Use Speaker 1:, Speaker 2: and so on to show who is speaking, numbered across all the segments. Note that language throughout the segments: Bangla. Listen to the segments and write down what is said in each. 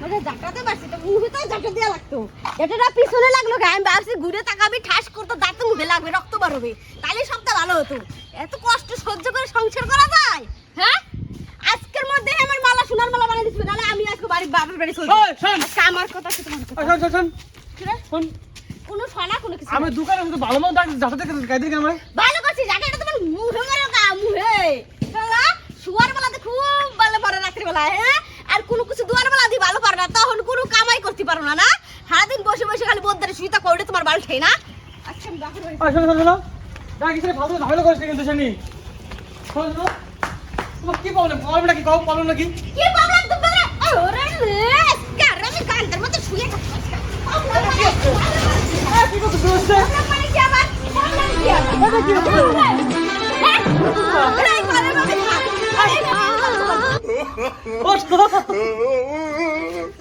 Speaker 1: মানে জাটাতে পারছি তো মুখে তো জাটা দেওয়া লাগতো জাটাটা পিছনে লাগল গায়ে আমি ভাবছি ঘুরে তাকাবি ঠাস করতো দাঁতে মুখে লাগবে রক্ত বার হবে তাহলে সবটা ভালো হতো এত কষ্ট সহ্য করে সংসার করা যায় হ্যাঁ আজকের মধ্যে আমার মালা সোনার মালা বানিয়ে দিচ্ছি নাহলে আমি আজকে বাড়ি বাবার বাড়ি চলবো আজকে আমার কথা আছে তোমার কথা
Speaker 2: শোন
Speaker 1: কি কোনো সোনা কোনো কিছু
Speaker 2: আমি দোকানে ভালো মতো যাতে থেকে গাইতে কেন ভাই
Speaker 1: ভালো করছিস আগে এটা তোমার মুখে মারো গা মুখে শুয়ার বেলাতে খুব ভালো পারে রাত্রিবেলা হ্যাঁ আর কোনো কিছু দুয়ার বেলা দিয়ে ভালো পারো না তখন কোনো কামাই করতে পারো না না? সারাদিন বসে বসে খালি বোদ্দারে শুইতা করে তোমার বাল খেয়ে না? আচ্ছা আমি বাড়ি
Speaker 2: শোন শোন ডাকি ভালো কিন্তু শুনি। শোন তোমার কি প্রবলেম প্রবলেমটা কি কম প্রবলেম নাকি?
Speaker 1: কি প্রবলেম তোমার? ওরে কার? আমি গান্ডার মতো শুয়ে থাকি।
Speaker 2: কি করতে শুরু
Speaker 1: মানে কি আবার? কি আবার?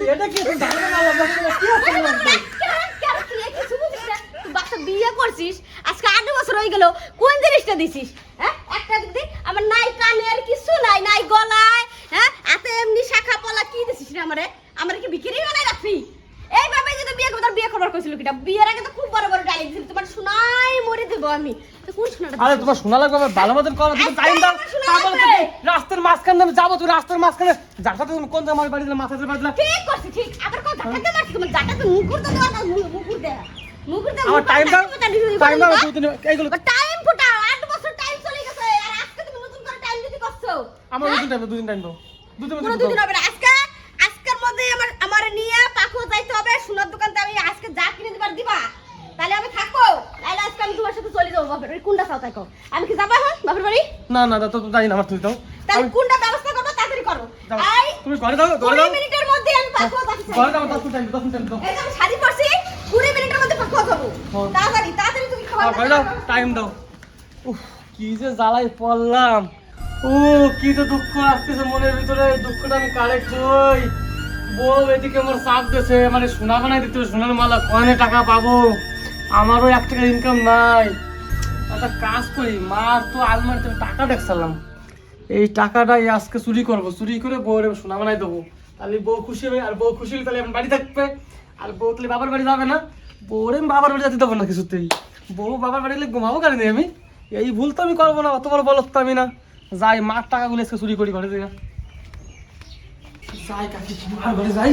Speaker 2: এটা কি?
Speaker 1: বিয়ে করছিস আজকে আট বছর হয়ে গেল কোন জিনিসটা দিছিস হ্যাঁ? একটা দিক দি আমার নাই কানের কিছু নাই নাই গলায় হ্যাঁ? হাতে এমনি শাখা পলা কি দিছিস রে আমারে? আমারে কি বিক্রি বানাই রাখবি? করবার কইছিল কিটা? বিয়ের আগে তো খুব বড় বড় ডাইল দিছিল তোমার শোনাই মরে দেবো আমি। তো কোন শোনাটা
Speaker 2: আরে তোমার শোনা লাগবে আমার ভালো মতন করো তুমি টাইম দাও তারপরে। তুমি রাস্তার মাঝখানে আমি যাব তুমি রাস্তার মাঝখানে। যার তুমি কোন জামাই বাড়ি দিলে মাথাতে বাড়ি দিলে?
Speaker 1: ঠিক করছিস ঠিক। আবার কথা থাকে মারছি তোমার জাটা তো মুকুর তো দেওয়া না মুকুর দে মুকুর দে
Speaker 2: আমার টাইম দাও টাইম দাও দিন এইগুলো
Speaker 1: টাইম ফুটা আট বছর টাইম চলে গেছে। আর আজকে তুমি নতুন করে টাইম দিতে করছ।
Speaker 2: আমার দুদিন টাইম দুদিন টাইম দাও। দুদিন
Speaker 1: দুদিন হবে না। আজকে আমার আমার নিয়ে পাখো যাইতে হবে সোনার দোকানতে আমি আজকে যা কিনে দিবার দিবা তাহলে আমি থাকব। তাহলে আজকে আমি তোমার সাথে চলে যাব বাপের বাড়ি। কোনটা চাও তাই আমি কি যাব এখন বাপের বাড়ি?
Speaker 2: না না তো তো জানি না আমার তুই দাও।
Speaker 1: তাহলে কোনটা ব্যবস্থা করব তাড়াতাড়ি করো। আই
Speaker 2: তুমি ঘরে দাও ঘরে দাও
Speaker 1: মিনিটের মধ্যে আমি যাচ্ছি
Speaker 2: ঘরে দাও দশ মিনিট টাইম দশ মিনিট দাও
Speaker 1: এই আমি শাড়ি পরছি কুড়ি মিনিটের মধ্যে যাব। তাড়াতাড়ি তাড়াতাড়ি তুমি খাবার
Speaker 2: ঘরে দাও। টাইম দাও। উফ কি যে জ্বালাই পড়লাম। ও কি যে দুঃখ আসতেছে মনের ভিতরে দুঃখটা আমি কারে কই বউ এদিকে আমার চাপ দিয়েছে মানে সোনা বানাই দিতে সোনার মালা কয়নে টাকা পাবো? আমারও এক টাকা ইনকাম নাই। একটা কাজ করি, মার তো আলমারিতে আমি টাকা দেখছিলাম। এই টাকাটাই আজকে চুরি করব, চুরি করে বউরে সোনা বানাই দেবো। তাহলে বউ খুশি হবে, আর বউ খুশি হলে তাহলে আমার বাড়ি থাকবে। আর বউ তাহলে বাবার বাড়ি যাবে না। বউরে আমি বাবার বাড়ি যেতে দেবো না কিছুতেই। বউ বাবার বাড়ি গেলে ঘুমাবো কারণ আমি? এই ভুল তো আমি করব না অত বড় বলত আমি না। যাই, মার টাকাগুলো আজকে চুরি করি ঘরে থেকে। যাই কাকি মার ঘরে যাই।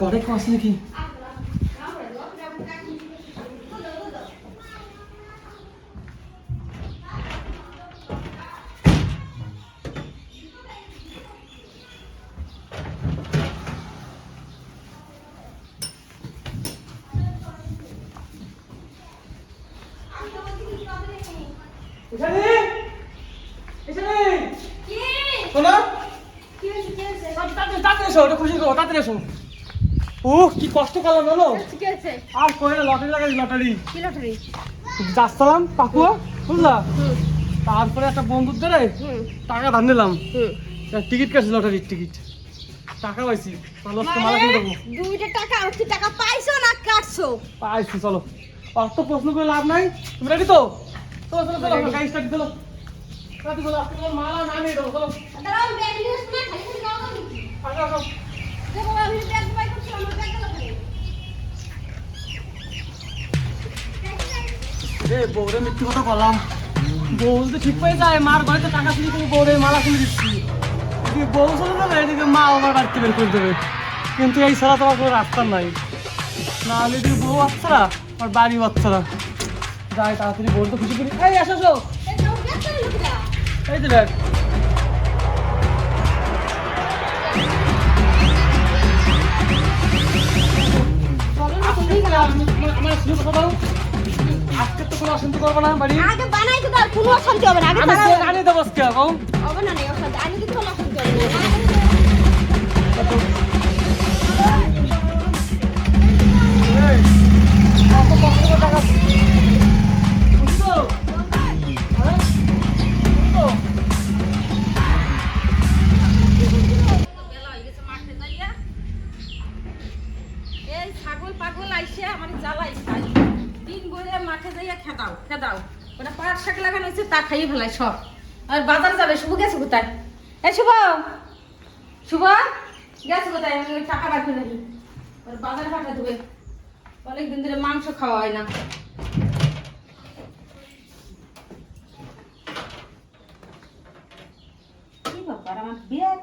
Speaker 2: ঘরে কেউ আছে নাকি? এখানে! এখানে!
Speaker 1: কি?
Speaker 2: শোনা
Speaker 1: কি হয়েছে কি হয়েছে
Speaker 2: তাড়াতাড়ি তাড়াতাড়ি এসো ওটা খুশি করো তাড়াতাড়ি এসো। ও কি কষ্ট করলাম
Speaker 1: হয়েছে
Speaker 2: আর লটারি লাগাই লটারি?
Speaker 1: কি লটারি?
Speaker 2: যাচ্ছিলাম পাকুয়া বুঝলা? তারপরে একটা বন্ধুর ধরে টাকা ধার নিলাম। টিকিট কাটছি লটারির টিকিট। টাকা পাইছি। আজকে মালা কিনে দেবো।
Speaker 1: দুইটা টাকা আর কি টাকা পাইছো না কাটছো?
Speaker 2: পাইছি চলো। অত প্রশ্ন করে লাভ নাই। তুমি রেডি তো? চলো চলো চলো. গাড়ি স্টার্ট চলো তাড়াতাড়ি চলো আজকে মালা না নিয়ে দেবো চলো। রে বউরে মিথ্যে কথা বললাম। বউ তো ঠিক পেয়ে যায় মার বাড়িতে টাকা চুরি করে বউরে মালা কিনে দিচ্ছি। বউ চলে যাবে এদিকে মা আমার বাড়িতে বের করে দেবে। কিন্তু এই ছাড়া তোমার কোনো রাস্তা নাই। না হলে এদিকে বউ বাচ্চারা আর বাড়ি বাচ্চারা যাই তাড়াতাড়ি বউ তো খুশি করি। এই আসো
Speaker 1: এই যাও ব্যাগ
Speaker 2: আমার শুনে কথা দাও আজকে তো কোনো অশান্তি করব না বাড়ি
Speaker 1: আগে বানাই তো আর কোনো অশান্তি হবে না আগে
Speaker 2: আমি আনি দেবো আজকে
Speaker 1: হবে না অশান্তি আগে তো কোনো অশান্তি হবে না।
Speaker 3: ওটা পাট শাক লাগানো হয়েছে, তা খাইয়ে ফেলাই সব। আর বাজার যাবে, শুভ গেছে কোথায়? এই শুভ শুভ, গেছে কোথায়? আমি টাকা রাখি নাকি ওর বাজার পাঠা দেবে। অনেকদিন ধরে মাংস খাওয়া হয় না। কি ব্যাপার, আমার ব্যাগ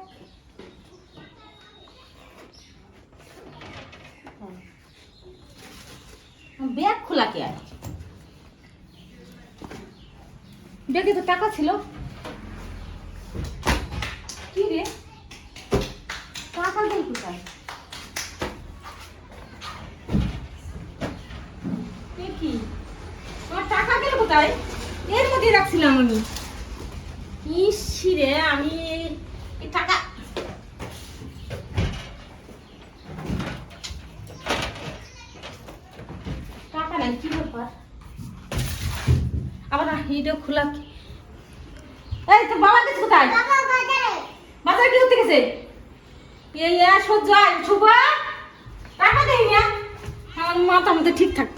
Speaker 3: ব্যাগ খোলা কে আর? ব্যাগে তো টাকা ছিল। কি রে? টাকা দেন কোথায় কি? আমার টাকা গেল কোথায়? এর মধ্যে রাখছিলাম আমি। ইসি রে, আমি টাকা টাকা নাই, কি ব্যাপার? আবার এইটাও খোলা তোর বাবা গেছে কোথায় বাজারে কি করতে গেছে? এই সহ্য আয় শুভ। টাকা দেই না আমার মাথা মধ্যে ঠিক থাক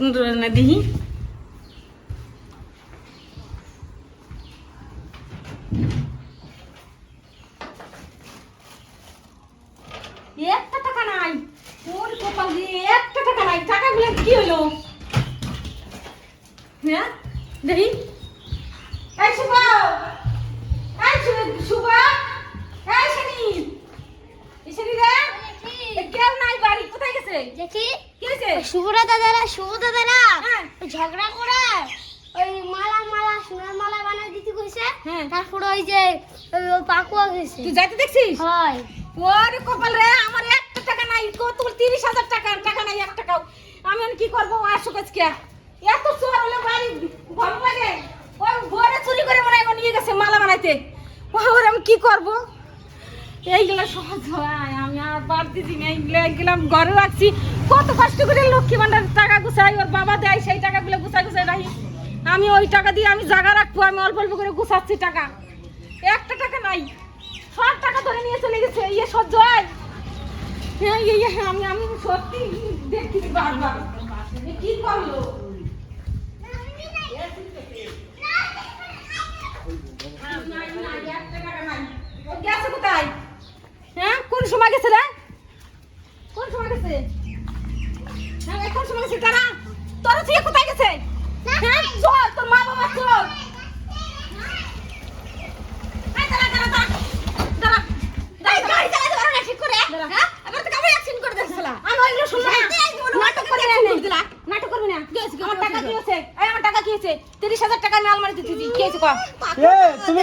Speaker 3: না দিহি একটা টাকা নাই। ওর কপাল দিয়ে একটা টাকা নাই। টাকাগুলো কি হলো? হ্যাঁ দেখি। এই শুভ
Speaker 1: দেখি? শুভরা দাদারা শুভ দাদারা
Speaker 3: হ্যাঁ।
Speaker 1: ঝগড়া করে ওই মালা মালা সোনার মালা বানাই দিতে কইছে।
Speaker 3: হ্যাঁ।
Speaker 1: তারপরে ওই যে পাকুয়া গেছে।
Speaker 3: তুই যাইতে দেখছিস?
Speaker 1: হয়।
Speaker 3: ওর কপাল রে আমার একটা টাকা নাই কত তিরিশ হাজার টাকা টাকা নাই এক টাকাও। আমি কি করব? আসো কাজকে এত চোর হলে বাড়ি ঘর লাগে। ওই ভোরে চুরি করে মনে নিয়ে গেছে মালা বানাইতে। ওর আমি কি করব? এইগুলো সহজ হয় আমি আর দিছি না এইগুলো গেলাম ঘরে রাখছি। কত কষ্ট করে লক্ষ্মী ভান্ডার টাকা গুছাই ওর বাবা দেয় সেই টাকাগুলো গুছাই গুছাই রাখি। আমি ওই টাকা দিয়ে আমি জায়গা রাখব আমি অল্প অল্প করে গুছাচ্ছি টাকা। একটা টাকা নাই সব টাকা ধরে নিয়ে চলে গেছে ইয়ে সহ্য হয়। হ্যাঁ ইয়ে ইয়ে, আমি আমি সত্যি দেখতেছি বারবার। কি করল নাই, নাই, একটা টাকা নাই। ও গেছে কোথায়? হ্যাঁ কোন সময় গেছে রে কোন সময় গেছে হ্যাঁ এই কোন সময় গেছে তারা তোর থেকে কোথায় গেছে হ্যাঁ চল তোর মা বাবা চল এই দাঁড়া দাঁড়া দাঁড়া দাঁড়া
Speaker 1: এই গাড়ি চালাতে পারো না ঠিক করে
Speaker 3: দাঁড়া।
Speaker 1: হ্যাঁ এবার তো কেমন অ্যাকশন করে দেখছ শালা
Speaker 3: আমি ওইগুলো শুনব না
Speaker 1: এই জীবনে
Speaker 3: নাটক করবি না
Speaker 1: action
Speaker 3: এনে।
Speaker 1: করছিলা?
Speaker 3: নাটক করবি না
Speaker 1: কি হয়েছে? কি
Speaker 3: আমার টাকা
Speaker 1: হয়েছে?
Speaker 3: কি হয়েছে এই হয়েছে তিরিশ হাজার টাকা আমি আলমারিতে দিয়েছি কি হয়েছে
Speaker 2: তুমি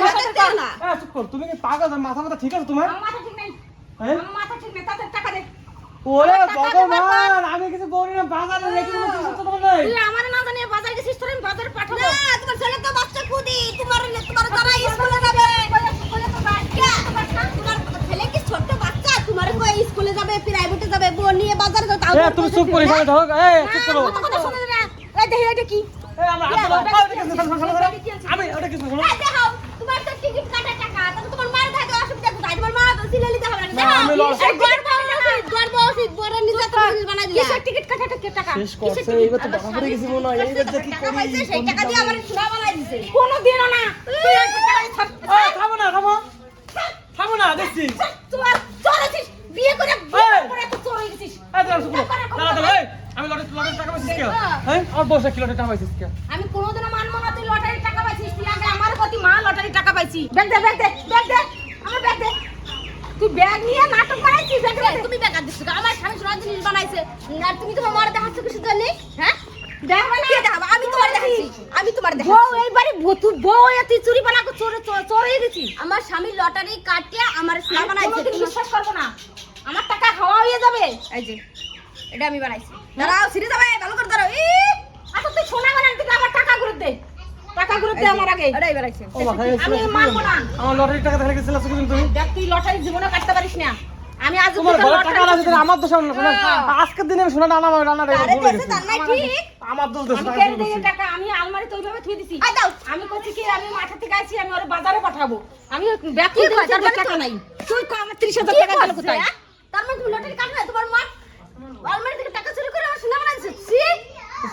Speaker 2: তুমি কি পাগল মাথা মাথা ঠিক আছে তোমার
Speaker 3: মাথা ঠিক নেই
Speaker 2: হ্যাঁ?
Speaker 3: মাথা ঠিক নেই তাতে টাকা দে
Speaker 2: ওরে
Speaker 3: আমার টাকা দে
Speaker 2: ভগবান আমি কিছু বলি না বাজারে রেখে দিলে কিছু তো তোমার
Speaker 3: তুই আমার না জানিয়ে বাজার গেছিস তোর বাজারে পাঠাবো
Speaker 1: না তোমার ছেলে তো বাচ্চা কুদি তোমার তোমার তারা স্কুলে যাবে কে? তোমার ছেলে কি ছোট বাচ্চা তোমার কই স্কুলে যাবে প্রাইভেটে যাবে বোন নিয়ে বাজারে
Speaker 2: তুমি চুপ করে এখানে ধরো চুপ করো
Speaker 3: কথা শুনে না এই দেখি এটা কি
Speaker 2: এ আমরা আমরা ওটা কিছু শোনো, শোনো, শোনো। আমি ওটা কিছু শোনো
Speaker 1: দেখাও তোমার তো টিকিট কাটা টাকা তাহলে তোমার মার থাকে অসুবিধা কোথায়? তোমার মা তো সিলে নিতে হবে না।
Speaker 2: না,
Speaker 1: দেখাও
Speaker 2: আমি লস-
Speaker 1: এই গর্ব উচিত গর্ব উচিত বড় নিজে তো জিনিস বানাই দিলা।
Speaker 3: কিসের টিকিট কাটা টাকা টাকা?
Speaker 2: শেষ করছে এইবার তো বাবা পড়ে গেছি মনে হয় এইবার যে কি করি
Speaker 1: সেই টাকা দিয়ে আমার চূড়া বানাই দিছে।
Speaker 3: কোনোদিনও না। তুই
Speaker 2: থামো না থামো। থামো না দেখছি
Speaker 3: তোমার চোর আছিস বিয়ে করে বিয়ে করে এত চোর হয়ে গেছিস
Speaker 2: এ দাঁড়া চুপ করো দাঁড়া দাঁড়া এই আমি লটে লটে টাকা পাইছিস কে হ্যাঁ আমার বসে কি লটে টাকা পাইছিস কে?
Speaker 3: আমি কোনোদিনও মানবো না তুই লটারি টাকা পাইছিস তুই আগে আমার প্রতি মা লটারি টাকা পাইছি। ব্যাগ দে ব্যাগ দে ব্যাগ দে আমার ব্যাগ দে। তুই ব্যাগ নিয়ে নাটক বানাইছিস ব্যাগ দে।
Speaker 1: তুমি বেকার দিছো আমার স্বামী সোনার জিনিস বানাইছে। আর তুমি তোমার মার দেখাচ্ছ কিছু জানি হ্যাঁ?
Speaker 3: দেখ মানে
Speaker 1: কে দেখাবো? আমি তোমার দেখাচ্ছি। আমি তোমার
Speaker 3: বউ
Speaker 1: দেখাচ্ছি
Speaker 3: এইবারে বউ- তুই বউ তুই চুরি বানা চোর চোর- চোর হয়ে গেছিস
Speaker 1: আমার স্বামী লটারি কাটিয়ে আমার সোনা বানাইছে। তুমি-
Speaker 3: বিশ্বাস করব না। আমার টাকা হাওয়া হয়ে যাবে।
Speaker 1: এই যে এটা আমি বানাইছি। দাঁড়াও সিরে যাবে ভালো করে দাঁড়াও
Speaker 3: তুই সোনা বানান থেকে আমার টাকা ঘুরে দে। টাকা ঘুরে দে আমার আগে।
Speaker 1: এটাই বানাইছে
Speaker 2: ও
Speaker 3: আমি মানবো না।
Speaker 2: আমার লটারি টাকা দেখে গেছিল তুমি?
Speaker 3: দেখ তুই লটারি জীবনে কাটতে পারিস না। আমি আজ
Speaker 2: তোমার ঘরে টাকা না আমার দোষ না শোনা।
Speaker 3: হ্যাঁ।
Speaker 2: আজকের দিনে আমি শোনা না আমার রান্না রেখে
Speaker 1: আরে
Speaker 2: ভুলে
Speaker 1: দেশে তার নাই ঠিক?
Speaker 2: আমার দোষ দেশ
Speaker 3: আমি
Speaker 2: দিয়ে
Speaker 3: দিয়ে টাকা আমি আলমারিতে ওইভাবে থুয়ে দিছি।
Speaker 1: আই দাও।
Speaker 3: আমি কইছি কি আমি মাঠে থেকে আইছি আমি ওর বাজারে পাঠাবো। আমি ব্যাগ
Speaker 1: কি মানে
Speaker 3: টাকা
Speaker 1: তো-
Speaker 3: নাই। তুই কো আমার 30000
Speaker 1: কি
Speaker 3: টাকা গেল কোথায়?
Speaker 1: হ্যাঁ? তার মানে তুমি লটারি কাটবে তোমার মা আলমারি থেকে টাকা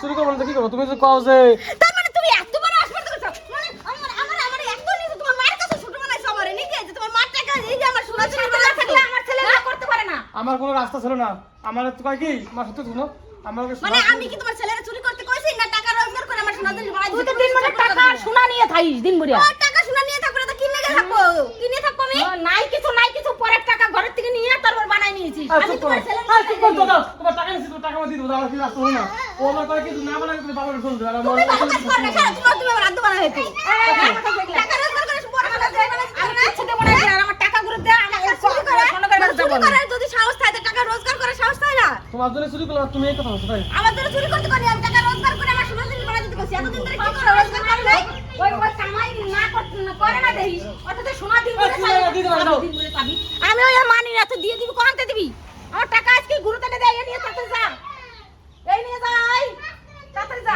Speaker 1: চুরি
Speaker 2: করব না কি করব? তুমি তো কও যে
Speaker 1: তার মানে তুমি এত বড় আসপার করছ মানে
Speaker 2: আমার
Speaker 1: আমার আমার এত নিচে তোমার মায়ের কাছে ছোট বানাইছো আমার এ নিকে যে তোমার মার কাজ এই যে আমার সোনা চুরি করে থাকলে
Speaker 3: আমার ছেলে না হ্যাঁ? করতে পারে না।
Speaker 2: আমার কোনো রাস্তা ছিল না। আমার তো কয় কি? আমার সত্যি শুনো আমার কাছে
Speaker 1: মানে আমি কি তোমার ছেলেরা চুরি করতে কইছি না টাকা রোজগার করে আমার সোনা চুরি বানাই
Speaker 3: তুই তো দিন মানে টাকা সোনা নিয়ে থাইস দিন
Speaker 1: বুড়িয়া টাকা সোনা নিয়ে থাকব তো কিনে থাকব? কিনে থাকব আমি?
Speaker 3: নাই কিছু নাই কিছু পরের টাকা ঘরের থেকে নিয়ে তারপর বানাই নিয়েছিস।
Speaker 1: আমি তোমার
Speaker 2: করো।
Speaker 1: ছেলের
Speaker 2: আর চুপ করো,
Speaker 1: টাকা
Speaker 2: তোমার টাকা নিচ্ছি, তোমার টাকা দিয়ে দেবো, আমার কি রাস্তা হলো না। ও আমার কয় কি, না বানালে তুমি বাবার ফোন আমার-
Speaker 1: তুমি ভালো কাজ করবে সারা জীবন তুমি আমার আদ্য বানা টাকা রোজগার করে বড় সোনা দিয়ে
Speaker 3: আমি
Speaker 1: না
Speaker 3: দেবো না আর আমার টাকা গুলো দে আমার
Speaker 1: চুরি করে চুরি করে যদি সাহস থাকে টাকা রোজগার করে সাহস থাকে না।
Speaker 2: তোমার জন্য চুরি করলাম, তুমি এই কথা বলছো, তাই?
Speaker 1: আমার জন্য চুরি করতে পারি আমি টাকা রোজগার করে আমার সোনা জিনিস বানাই দিতে কইছি এতদিন ধরে কি করে রোজগার করে নাই?
Speaker 3: ওই ওই কামাই না করে না দেই। ওটা সোনা দিন আমি ওই মানি না তো দিয়ে দিবি কোনতে দিবি? আমার টাকা আজকে গুরুতলে দেয় নিয়ে তাতে যা। এই নিয়ে যা তাতে যা।